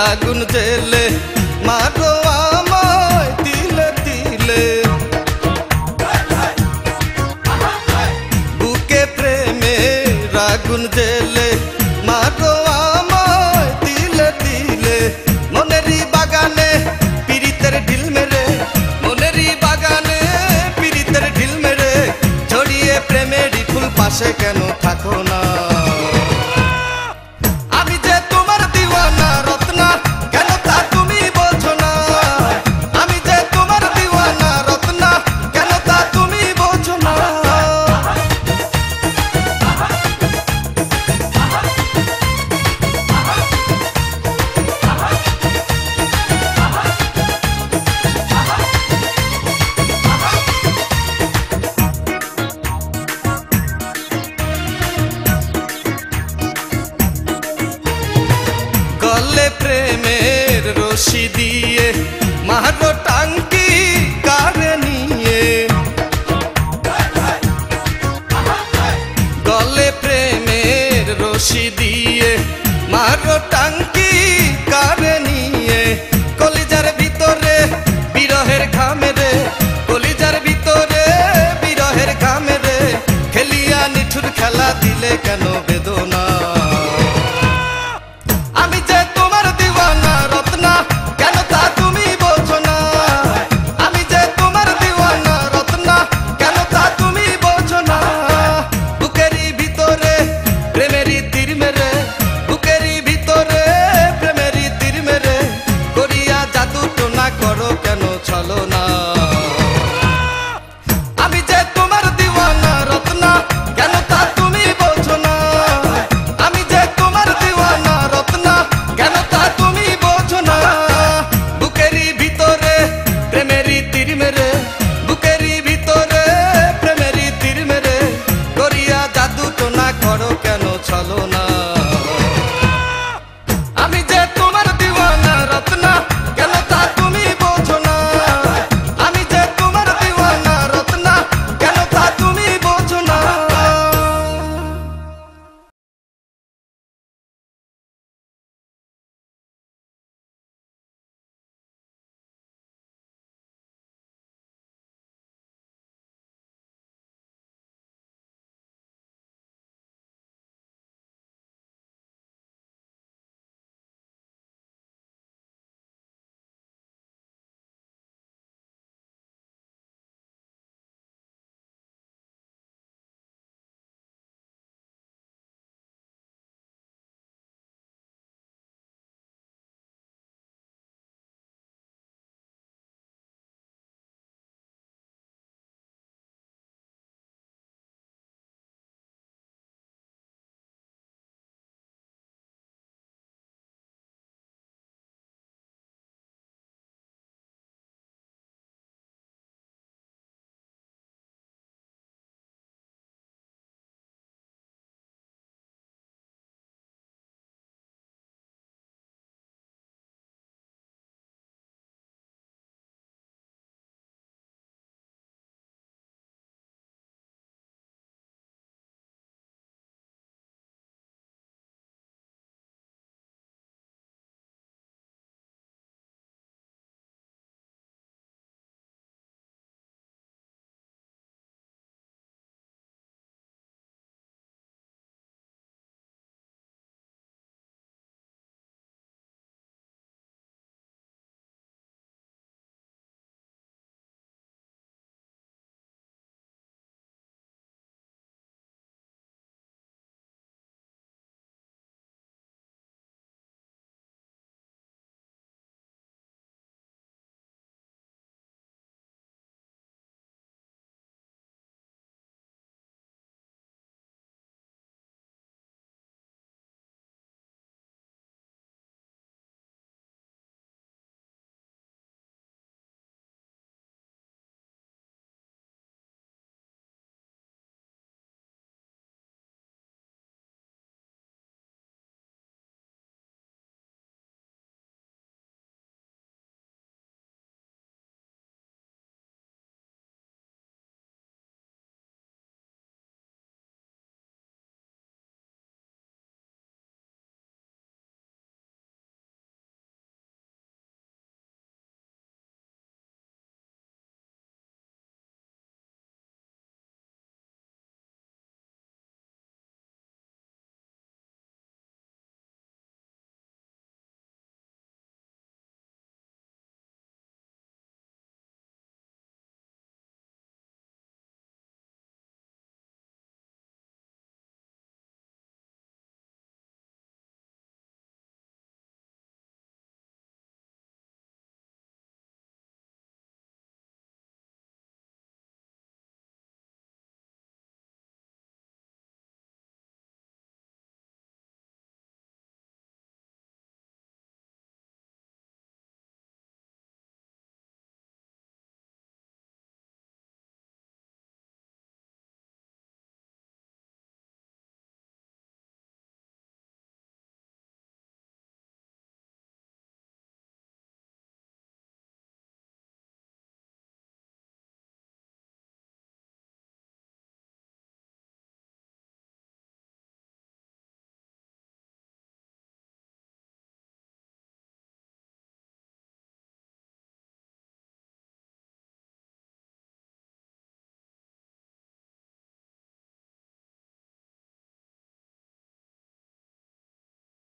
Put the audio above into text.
রাগুন জেলে মারো আমায় তিলে তিলে। বুকে প্রেমে রাগুন জেলে মারো আমায় তিলে তিলে। মনেরই বাগানে পিরিতের ঢিল মেরে, মনেরই বাগানে পিরিতের ঢিল মেরে ছড়িয়ে প্রেমেরই ফুল পাশে কেন থাকো না? রশি দিয়ে মারো টাঙ্কি কারে নিয়ে। গলে প্রেমের রশি দিয়ে মারো